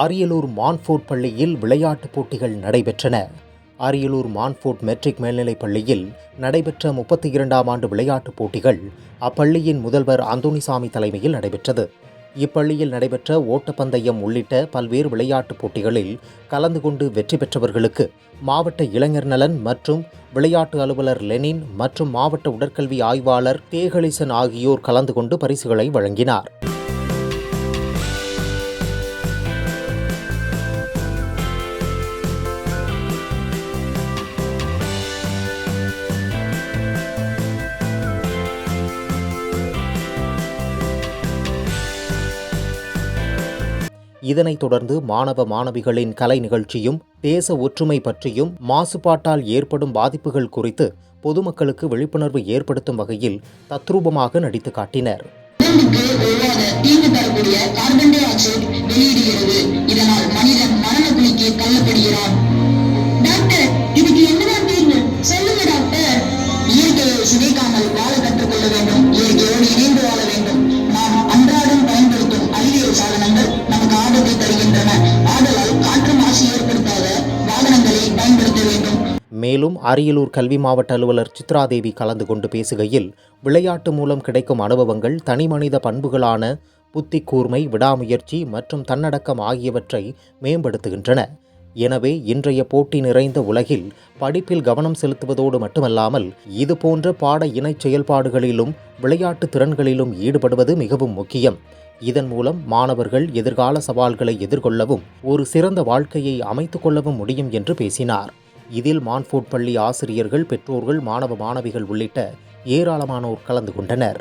Ariyalur Montfort பள்ளியில் விளையாட்டுப் போட்டிகள் நடைபெற்றன. அரியலூர் மான்ஃபோர்ட் மெட்ரிக் மேல்நிலைப் பள்ளியில் நடைபெற்ற முப்பத்தி இரண்டாம் ஆண்டு விளையாட்டுப் போட்டிகள் அப்பள்ளியின் முதல்வர் அந்தோணிசாமி தலைமையில் நடைபெற்றது. இப்பள்ளியில் நடைபெற்ற ஓட்டப்பந்தயம் உள்ளிட்ட பல்வேறு விளையாட்டுப் போட்டிகளில் கலந்து கொண்டு வெற்றி பெற்றவர்களுக்கு மாவட்ட இளைஞர் நலன் மற்றும் விளையாட்டு அலுவலர் லெனின் மற்றும் மாவட்ட உடற்கல்வி ஆய்வாளர் தேகலிசன் ஆகியோர் கலந்து கொண்டு பரிசுகளை வழங்கினார். இதனைத் தொடர்ந்து மாணவ மாணவிகளின் கலை நிகழ்ச்சியும் தேச ஒற்றுமை பற்றியும் மாசுபாட்டால் ஏற்படும் பாதிப்புகள் குறித்து பொதுமக்களுக்கு விழிப்புணர்வு ஏற்படுத்தும் வகையில் தத்ரூபமாக நடித்து காட்டினர். உடலுக்கு ஒவ்வாத தீங்கு தரக்கூடிய கார்பன் டை ஆக்சைடு வெளியிடுகிறது. இதனால் மேலும் அரியலூர் கல்வி மாவட்ட அலுவலர் சித்ராதேவி கலந்து கொண்டு பேசுகையில் விளையாட்டு மூலம் கிடைக்கும் அனுபவங்கள் தனிமனித பண்புகளான புத்தி கூர்மை விடாமுயற்சி மற்றும் தன்னடக்கம் ஆகியவற்றை மேம்படுத்துகின்றன. எனவே இன்றைய போட்டி நிறைந்த உலகில் படிப்பில் கவனம் செலுத்துவதோடு மட்டுமல்லாமல் இது போன்ற பாட இணைச் செயல்பாடுகளிலும் விளையாட்டு திறன்களிலும் ஈடுபடுவது மிகவும் முக்கியம். இதன் மூலம் மாணவர்கள் எதிர்கால சவால்களை எதிர்கொள்ளவும் ஒரு சிறந்த வாழ்க்கையை அமைத்துக்கொள்ளவும் முடியும் என்று பேசினார். இதில் மான்ஃபோர்ட் பள்ளி ஆசிரியர்கள் பெற்றோர்கள் மாணவ மாணவிகள் உள்ளிட்ட ஏராளமானோர் கலந்து கொண்டனர்.